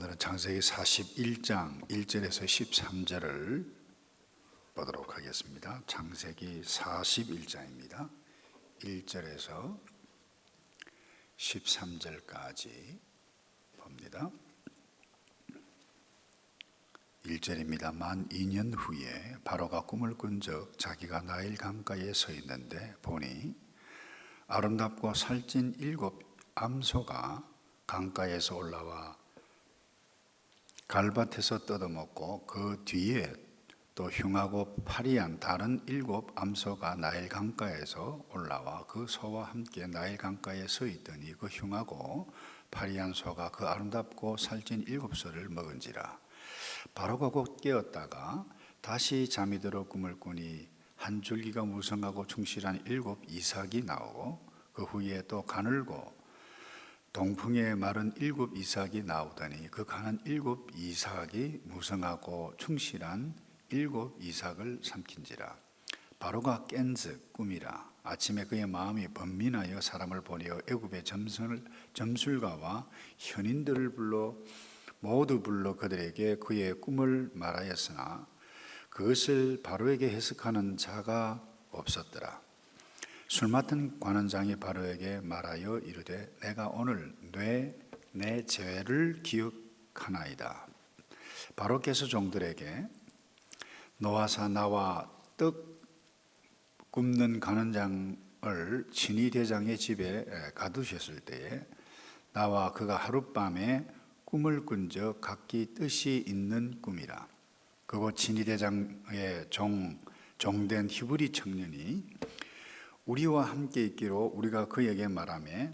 오늘은 창세기 41장 1절에서 13절을 보도록 하겠습니다. 창세기 41장입니다. 1절에서 13절까지 봅니다. 1절입니다. 만 2년 후에 바로가 꿈을 꾼적 자기가 나일 강가에 서 있는데 보니 아름답고 살찐 일곱 암소가 강가에서 올라와 갈밭에서 뜯어먹고 그 뒤에 또 흉하고 파리한 다른 일곱 암소가 나일 강가에서 올라와 그 소와 함께 나일 강가에 서 있더니 그 흉하고 파리한 소가 그 아름답고 살찐 일곱 소를 먹은지라. 바로가 곧 깨었다가 다시 잠이 들어 꿈을 꾸니 한 줄기가 무성하고 충실한 일곱 이삭이 나오고 그 후에 또 가늘고 동풍에 마른 일곱 이삭이 나오더니 그 가는 일곱 이삭이 무성하고 충실한 일곱 이삭을 삼킨지라. 바로가 깬즉 꿈이라. 아침에 그의 마음이 번민하여 사람을 보내어 애굽의 점선을 점술가와 현인들을 불러 모두 불러 그들에게 그의 꿈을 말하였으나 그것을 바로에게 해석하는 자가 없었더라 술 맡은 관원장이 바로에게 말하여 이르되 내가 오늘 뇌 내 죄를 기억하나이다. 바로께서 종들에게 노아사 나와 떡 굽는 관원장을 친위 대장의 집에 가두셨을 때에 나와 그가 하룻밤에 꿈을 꾼 적 각기 뜻이 있는 꿈이라. 그곳 친위 대장의 종 종된 히브리 청년이 우리와 함께 있기로 우리가 그에게 말하며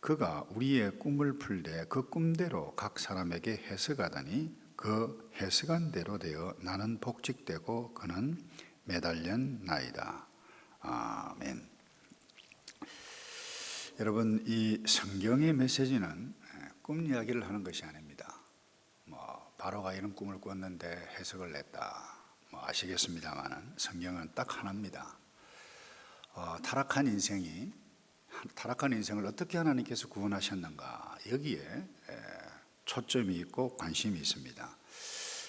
그가 우리의 꿈을 풀되 그 꿈대로 각 사람에게 해석하더니 그 해석한 대로 되어 나는 복직되고 그는 매달린 나이다. 아멘. 여러분 이 성경의 메시지는 꿈 이야기를 하는 것이 아닙니다. 뭐 바로가 이런 꿈을 꿨는데 해석을 냈다. 뭐 아시겠습니다만은 성경은 딱 하나입니다. 어, 타락한 인생이 타락한 인생을 어떻게 하나님께서 구원하셨는가 여기에 에, 초점이 있고 관심이 있습니다.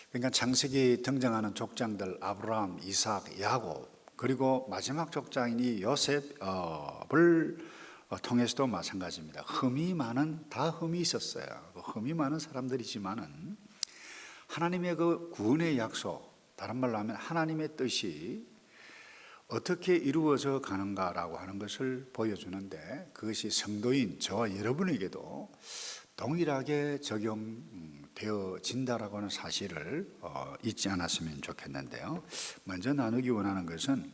그러니까 창세기 등장하는 족장들 아브라함, 이삭, 야곱 그리고 마지막 족장이 요셉을 어, 통해서도 마찬가지입니다. 흠이 많은 다 흠이 있었어요. 그 흠이 많은 사람들이지만은 하나님의 그 구원의 약속, 다른 말로 하면 하나님의 뜻이 어떻게 이루어져 가는가라고 하는 것을 보여주는데 그것이 성도인 저와 여러분에게도 동일하게 적용되어진다라고 하는 사실을 어, 잊지 않았으면 좋겠는데요. 먼저 나누기 원하는 것은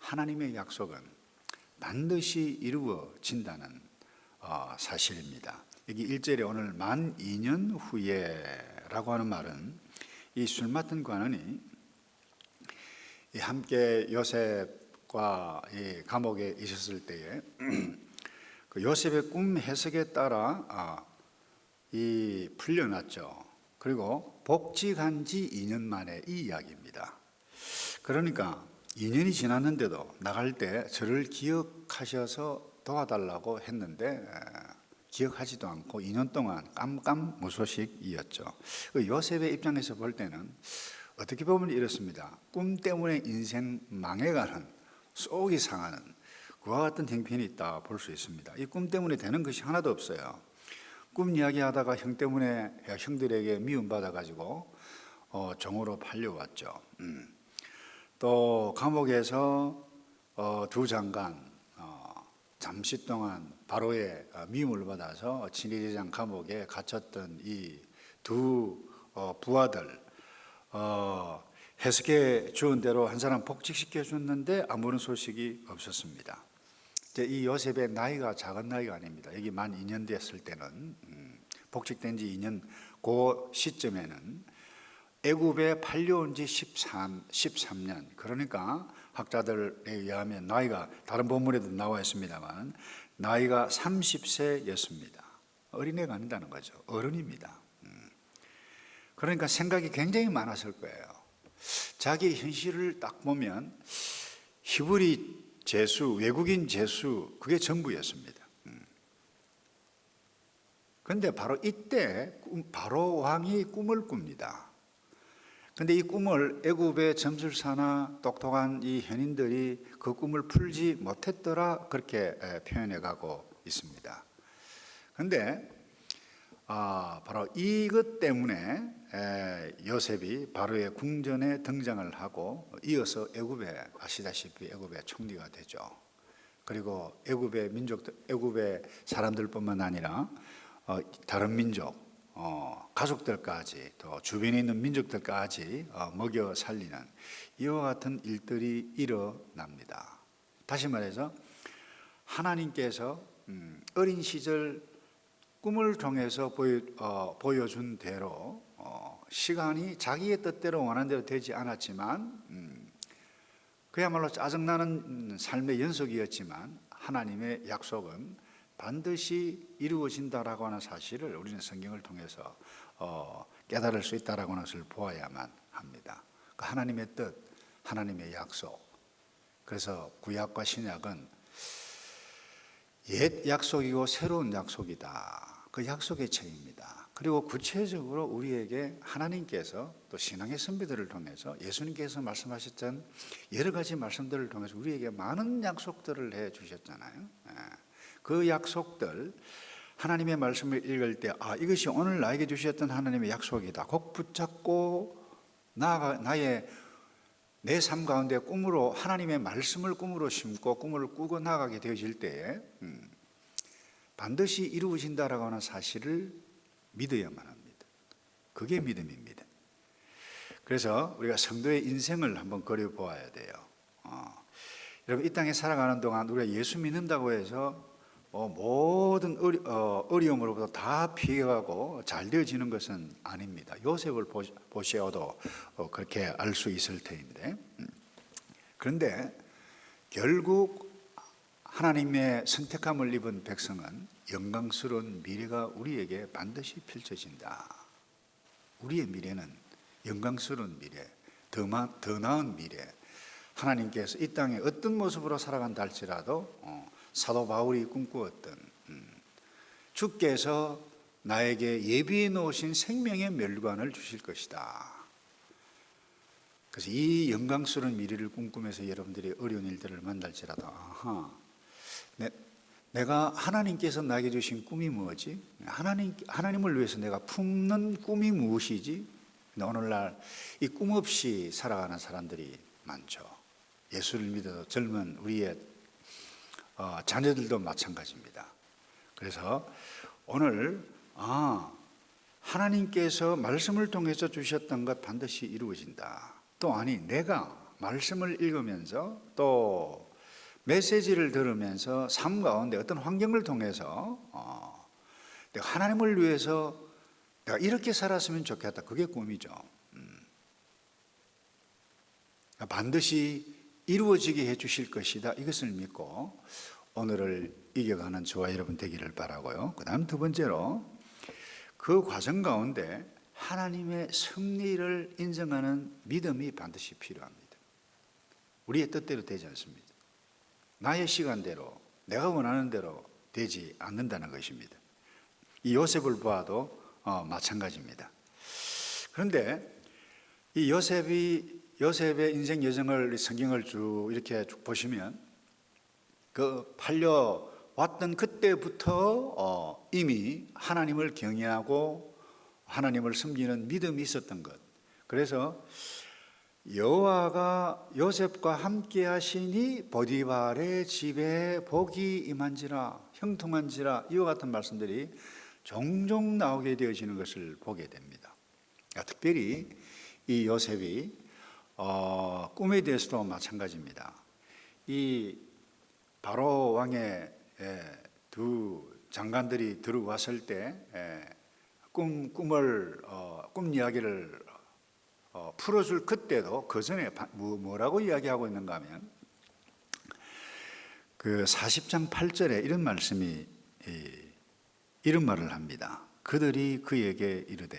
하나님의 약속은 반드시 이루어진다는 어, 사실입니다. 여기 1절에 오늘 만 2년 후에라고 하는 말은 이 술 맡은 관원이 함께 요셉과 감옥에 있었을 때에 그 요셉의 꿈 해석에 따라 아, 이 풀려났죠. 그리고 복직한 지 2년 만에 이 이야기입니다. 그러니까 2년이 지났는데도 나갈 때 저를 기억하셔서 도와달라고 했는데 기억하지도 않고 2년 동안 깜깜무소식이었죠. 그 요셉의 입장에서 볼 때는 어떻게 보면 이렇습니다. 꿈 때문에 인생 망해가는 속이 상하는 그와 같은 행편이 있다 볼 수 있습니다. 이 꿈 때문에 되는 것이 하나도 없어요. 꿈 이야기하다가 형 때문에 형들에게 미움받아 가지고 어, 종으로 팔려왔죠. 음. 또 감옥에서 어, 두 장관 어, 잠시 동안 바로의 어, 미움을 받아서 진리대장 감옥에 갇혔던 이두 어, 부하들 어, 해석해 주은 대로 한 사람 복직시켜 줬는데 아무런 소식이 없었습니다. 이 요셉의 나이가 작은 나이가 아닙니다. 여기 만 2년 됐을 때는 음, 복직된 지 2년 그 시점에는 애굽에 팔려온 지 13, 13년 그러니까 학자들에 의하면 나이가 다른 본문에도 나와 있습니다만 나이가 30세였습니다. 어린애가 아니다는 거죠. 어른입니다. 그러니까 생각이 굉장히 많았을 거예요. 자기 현실을 딱 보면 히브리 재수, 외국인 재수, 그게 전부였습니다. 음. 그런데 바로 이때 꿈- 바로 왕이 꿈을 꿉니다. 근데 이 꿈을 애굽의 점술사나 똑똑한 이 현인들이 그 꿈을 풀지 못했더라 그렇게 에, 표현해 가고 있습니다. 그런데 아, 바로 이것 때문에 에, 요셉이 바로의 궁전에 등장을 하고 이어서 애굽에 아시다시피 애굽의 총리가 되죠. 그리고 애굽의 민족, 애굽의 사람들뿐만 아니라 어, 다른 민족, 어, 가족들까지 또 주변에 있는 민족들까지 어, 먹여 살리는 이와 같은 일들이 일어납니다. 다시 말해서 하나님께서 음, 어린 시절 꿈을 통해서 보여, 어, 보여준 대로 어, 시간이 자기의 뜻대로 원하는 대로 되지 않았지만 음, 그야말로 짜증나는 음, 삶의 연속이었지만 하나님의 약속은 반드시 이루어진다라고 하는 사실을 우리는 성경을 통해서 어, 깨달을 수 있다라고 하는 것을 보아야만 합니다. 그 하나님의 뜻, 하나님의 약속. 그래서 구약과 신약은 옛 약속이고 새로운 약속이다. 그 약속의 책입니다. 그리고 구체적으로 우리에게 하나님께서 또 신앙의 선비들을 통해서 예수님께서 말씀하셨던 여러 가지 말씀들을 통해서 우리에게 많은 약속들을 해 주셨잖아요. 예. 그 약속들 하나님의 말씀을 읽을 때 아, 이것이 오늘 나에게 주셨던 하나님의 약속이다. 꼭 붙잡고 나가 나의 내 삶 가운데 꿈으로 하나님의 말씀을 꿈으로 심고 꿈을 꾸고 나가게 되어질 때에 음, 반드시 이루어진다라고 하는 사실을 믿어야만 합니다. 그게 믿음입니다. 그래서 우리가 성도의 인생을 한번 그려 보아야 돼요. 어, 여러분 이 땅에 살아가는 동안 우리가 예수 믿는다고 해서 어, 모든 어리, 어, 어려움으로부터 다 피해가고 잘 되어지는 것은 아닙니다. 요셉을 보, 보셔도 어, 그렇게 알 수 있을 터인데 음. 그런데 결국 하나님의 선택함을 입은 백성은 영광스러운 미래가 우리에게 반드시 펼쳐진다. 우리의 미래는 영광스러운 미래, 더, 마, 더 나은 미래. 하나님께서 이 땅에 어떤 모습으로 살아간다 할지라도 어, 사도 바울이 꿈꾸었던 음, 주께서 나에게 예비해 놓으신 생명의 멸관을 주실 것이다. 그래서 이 영광스러운 미래를 꿈꾸면서 여러분들이 어려운 일들을 만날지라도 아하, 내, 내가 하나님께서 나에게 주신 꿈이 무엇이? 하나님, 하나님을 위해서 내가 품는 꿈이 무엇이지? 오늘날 이 꿈 없이 살아가는 사람들이 많죠. 예수를 믿어도 젊은 우리의 어, 자녀들도 마찬가지입니다. 그래서 오늘 아 하나님께서 말씀을 통해서 주셨던 것 반드시 이루어진다. 또 아니 내가 말씀을 읽으면서 또 메시지를 들으면서 삶 가운데 어떤 환경을 통해서 어, 내가 하나님을 위해서 내가 이렇게 살았으면 좋겠다. 그게 꿈이죠. 음. 반드시 이루어지게 해주실 것이다. 이것을 믿고 오늘을 이겨가는 저와 여러분 되기를 바라고요. 그 다음 두 번째로 그 과정 가운데 하나님의 승리를 인정하는 믿음이 반드시 필요합니다. 우리의 뜻대로 되지 않습니다. 나의 시간대로 내가 원하는 대로 되지 않는다는 것입니다. 이 요셉을 보아도 어, 마찬가지입니다. 그런데 이 요셉이 요셉의 인생 여정을 성경을 쭉 이렇게 쭉 보시면 그 팔려 왔던 그때부터 어, 이미 하나님을 경외하고 하나님을 섬기는 믿음이 있었던 것. 그래서 여호와가 요셉과 함께 하시니 보디발의 집에 복이 임한지라 형통한지라 이와 같은 말씀들이 종종 나오게 되어지는 것을 보게 됩니다. 그러니까 특별히 이 요셉이 어, 꿈에 대해서도 마찬가지입니다. 이 바로 왕의 예, 두 장관들이 들어왔을 때 예, 꿈, 꿈을 어, 꿈 이야기를 어, 풀어줄 그때도 그 전에 바- 뭐- 뭐라고 이야기하고 있는가 하면 그 40장 8절에 이런 말씀이 이, 이런 말을 합니다. 그들이 그에게 이르되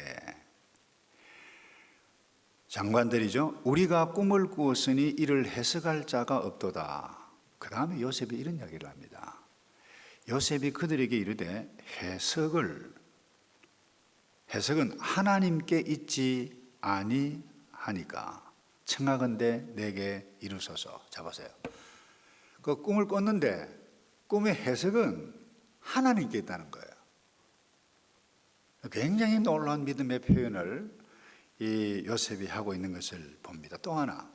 장관들이죠. 우리가 꿈을 꾸었으니 이를 해석할 자가 없도다. 그 다음에 요셉이 이런 이야기를 합니다. 요셉이 그들에게 이르되 해석을 해석은 하나님께 있지 아니하니까 청하건대 내게 이루소서. 잡으세요. 그 꿈을 꿨는데 꿈의 해석은 하나님께 있다는 거예요. 굉장히 놀라운 믿음의 표현을 이 요셉이 하고 있는 것을 봅니다. 또 하나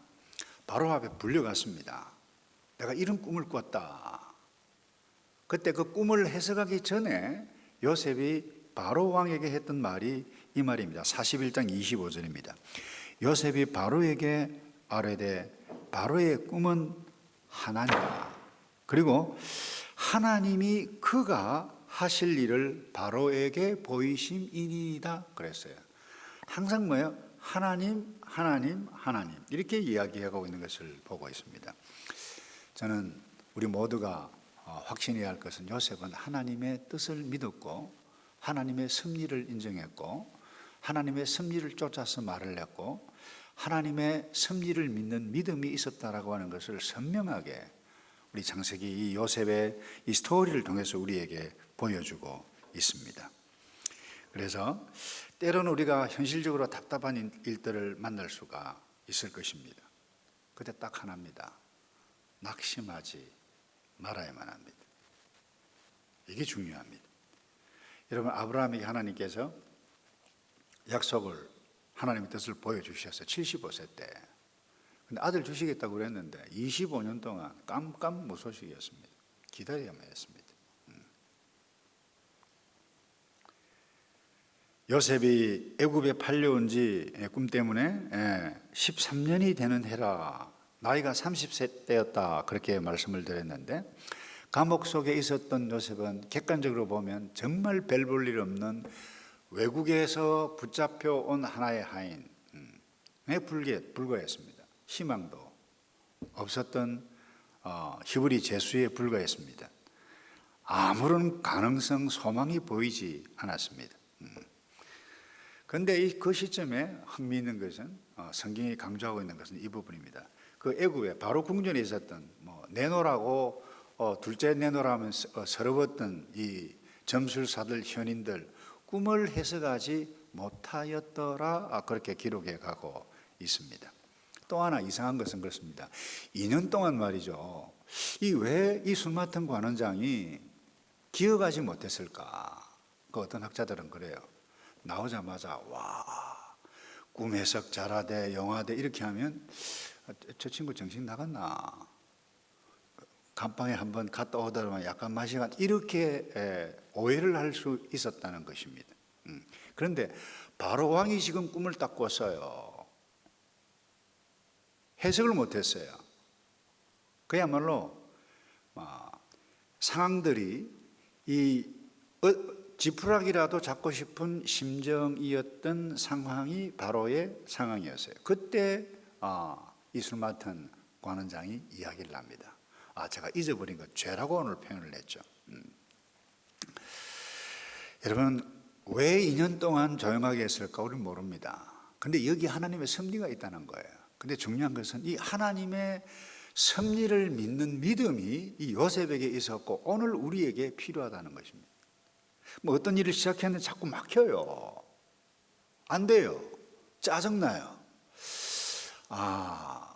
바로 앞에 불려갔습니다. 내가 이런 꿈을 꿨다. 그때 그 꿈을 해석하기 전에 요셉이 바로 왕에게 했던 말이 이 말입니다. 41장 25절입니다. 요셉이 바로에게 아뢰되 바로의 꿈은 하나님이다. 그리고 하나님이 그가 하실 일을 바로에게 보이심이니이다 그랬어요. 항상 뭐예요? 하나님, 하나님, 하나님 이렇게 이야기하고 있는 것을 보고 있습니다. 저는 우리 모두가 어, 확신해야 할 것은 요셉은 하나님의 뜻을 믿었고 하나님의 섭리를 인정했고 하나님의 섭리를 쫓아서 말을 했고 하나님의 섭리를 믿는 믿음이 있었다라고 하는 것을 선명하게 우리 창세기 이 요셉의 이 스토리를 통해서 우리에게 보여주고 있습니다. 그래서 때로는 우리가 현실적으로 답답한 일- 일들을 만날 수가 있을 것입니다. 그때 딱 하나입니다. 낙심하지 말아야만 합니다. 이게 중요합니다. 여러분 아브라함에게 하나님께서 약속을 하나님의 뜻을 보여주셨어요. 75세 때. 근데 아들 주시겠다고 그랬는데 25년 동안 깜깜무소식이었습니다. 기다려야만 했습니다. 음. 요셉이 애굽에 팔려온 지 꿈 때문에 13년이 되는 해라. 나이가 30세 때였다. 그렇게 말씀을 드렸는데 감옥 속에 있었던 요셉은 객관적으로 보면 정말 별 볼 일 없는 외국에서 붙잡혀 온 하나의 하인, 에 불게 불과했습니다. 희망도 없었던 어, 히브리 제수에 불과했습니다. 아무런 가능성, 소망이 보이지 않았습니다. 그런데 그 시점에 흥미있는 것은 어, 성경이 강조하고 있는 것은 이 부분입니다. 그 애굽에 바로 궁전에 있었던 뭐 내노라고 어, 둘째 내노라면 어, 서러웠던 이 점술사들 현인들 꿈을 해석하지 못하였더라 아, 그렇게 기록해 가고 있습니다. 또 하나 이상한 것은 그렇습니다. 2년 동안 말이죠. 이 왜 이 술 맡은 관원장이 기억하지 못했을까? 그 어떤 학자들은 그래요. 나오자마자 와, 꿈 해석 잘하대, 영화대 이렇게 하면 아, 저 친구 정신 나갔나? 감방에 한번 갔다 오더라면 약간 마시가 이렇게 에, 오해를 할 수 있었다는 것입니다. 음. 그런데 바로 왕이 지금 꿈을 딱 꿨어요. 해석을 못했어요. 그야말로 아, 상황들이 이 어, 지푸라기라도 잡고 싶은 심정이었던 상황이 바로의 상황이었어요. 그때 아, 이술 맡은 관원장이 이야기를 합니다. 아, 제가 잊어버린 것 죄라고 오늘 표현을 했죠. 음. 여러분 왜 2년 동안 조용하게 했을까 우리는 모릅니다. 근데 여기 하나님의 섭리가 있다는 거예요. 근데 중요한 것은 이 하나님의 섭리를 믿는 믿음이 이 요셉에게 있었고 오늘 우리에게 필요하다는 것입니다. 뭐 어떤 일을 시작했는데 자꾸 막혀요. 안 돼요. 짜증나요. 아,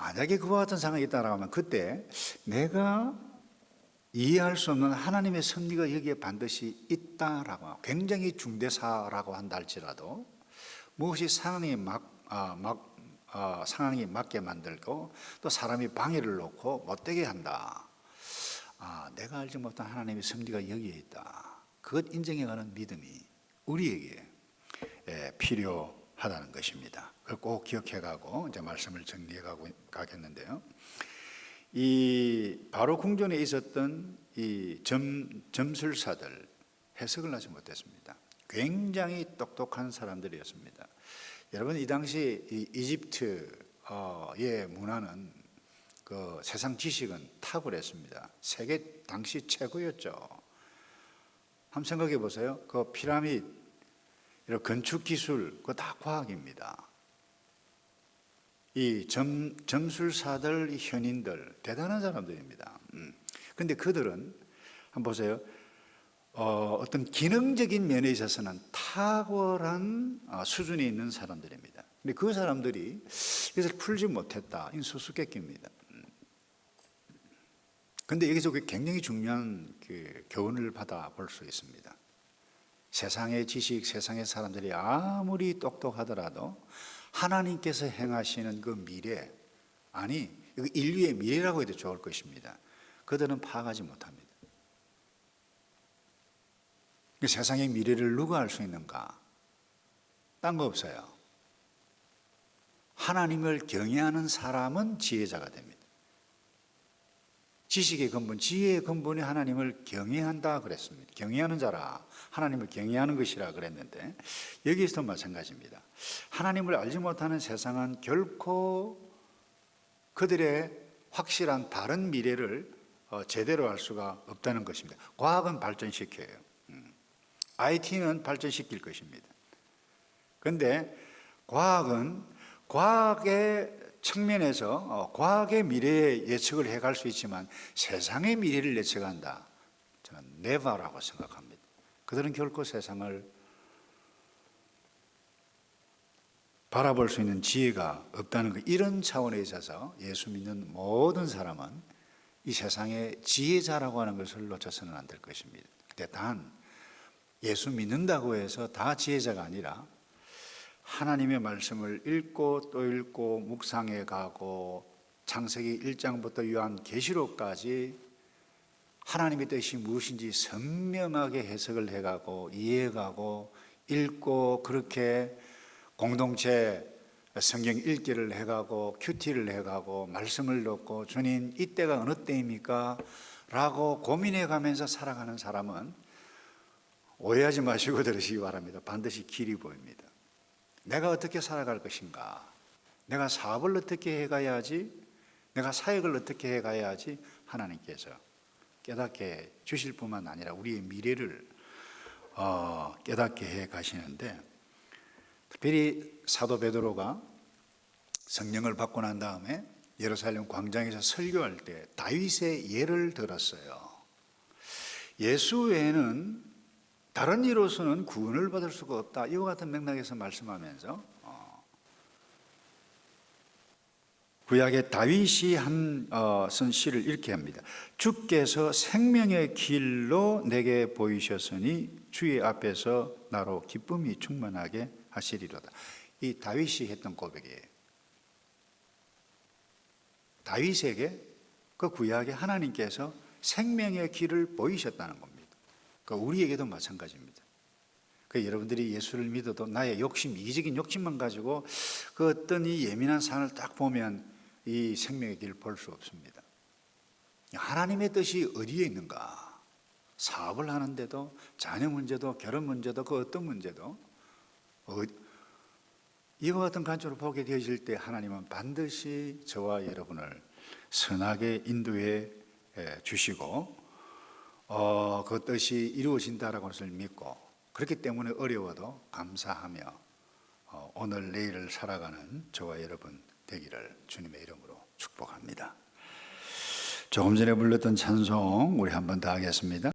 만약에 그와 같은 상황이 있다라고 하면 그때 내가 이해할 수 없는 하나님의 섭리가 여기에 반드시 있다라고 굉장히 중대사라고 한다 할지라도 무엇이 상황에 막, 아, 막 아, 상황이 맞게 만들고 또 사람이 방해를 놓고 못되게 한다. 아, 내가 알지 못한 하나님의 섭리가 여기에 있다. 그것 인정해가는 믿음이 우리에게 예, 필요 하다는 것입니다. 그걸 꼭 기억해가고 이제 말씀을 정리해가고 가겠는데요. 이 바로 궁전에 있었던 이 점, 점술사들 해석을 하지 못했습니다. 굉장히 똑똑한 사람들이었습니다. 여러분 이 당시 이 이집트의 문화는 그 세상 지식은 탁월했습니다. 세계 당시 최고였죠. 한번 생각해 보세요. 그 피라미드 이런 건축 기술 그거 다 과학입니다. 이 점, 점술사들, 이 현인들 대단한 사람들입니다. 음. 근데 그들은 한번 보세요. 어, 어떤 기능적인 면에 있어서는 탁월한 어, 수준에 있는 사람들입니다. 근데 그 사람들이 이것을 풀지 못했다. 이건 수수께끼입니다. 음. 근데 여기서 그 굉장히 중요한 그 교훈을 받아 볼 수 있습니다. 세상의 지식, 세상의 사람들이 아무리 똑똑하더라도 하나님께서 행하시는 그 미래, 아니, 이거 인류의 미래라고 해도 좋을 것입니다. 그들은 파악하지 못합니다. 그 세상의 미래를 누가 알 수 있는가? 딴 거 없어요. 하나님을 경외하는 사람은 지혜자가 됩니다. 지식의 근본, 지혜의 근본이 하나님을 경외한다 그랬습니다. 경외하는 자라 하나님을 경외하는 것이라 그랬는데 여기서도 마찬가지입니다. 하나님을 알지 못하는 세상은 결코 그들의 확실한 바른 미래를 어, 제대로 알 수가 없다는 것입니다. 과학은 발전시켜요. 음. IT는 발전시킬 것입니다. 그런데 과학은 과학의 측면에서 어, 과학의 미래의 예측을 해갈 수 있지만 세상의 미래를 예측한다. 저는 never라고 생각합니다. 그들은 결코 세상을 바라볼 수 있는 지혜가 없다는 것. 이런 차원에 있어서 예수 믿는 모든 사람은 이 세상의 지혜자라고 하는 것을 놓쳐서는 안 될 것입니다. 근데 단 예수 믿는다고 해서 다 지혜자가 아니라 하나님의 말씀을 읽고 또 읽고 묵상해 가고 창세기 1장부터 요한 계시록까지 하나님의 뜻이 무엇인지 선명하게 해석을 해 가고 이해해 가고 읽고 그렇게 공동체 성경 읽기를 해 가고 큐티를 해 가고 말씀을 넣고 주님 이때가 어느 때입니까? 라고 고민해 가면서 살아가는 사람은 오해하지 마시고 들으시기 바랍니다. 반드시 길이 보입니다. 내가 어떻게 살아갈 것인가? 내가 사업을 어떻게 해가야 하지? 내가 사역을 어떻게 해가야 하지? 하나님께서 깨닫게 주실 뿐만 아니라 우리의 미래를 어, 깨닫게 해 가시는데 특별히 사도 베드로가 성령을 받고 난 다음에 예루살렘 광장에서 설교할 때 다윗의 예를 들었어요. 예수 외에는 다른 이로서는 구원을 받을 수가 없다. 이와 같은 맥락에서 말씀하면서 어, 구약의 다윗이 한 어, 쓴 시를 이렇게 합니다. 주께서 생명의 길로 내게 보이셨으니 주의 앞에서 나로 기쁨이 충만하게 하시리로다. 이 다윗이 했던 고백이에요. 다윗에게 그 구약의 하나님께서 생명의 길을 보이셨다는 겁니다. 그 우리에게도 마찬가지입니다. 그 여러분들이 예수를 믿어도 나의 욕심, 이기적인 욕심만 가지고 그 어떤 이 예민한 상을 딱 보면 이 생명의 길을 볼 수 없습니다. 하나님의 뜻이 어디에 있는가? 사업을 하는데도 자녀 문제도 결혼 문제도 그 어떤 문제도 어, 이와 같은 관점으로 보게 되어질 때 하나님은 반드시 저와 여러분을 선하게 인도해 주시고 어, 그 뜻이 이루어진다라고 것을 믿고 그렇기 때문에 어려워도 감사하며 어, 오늘 내일을 살아가는 저와 여러분 되기를 주님의 이름으로 축복합니다. 조금 전에 불렀던 찬송 우리 한번 더 하겠습니다.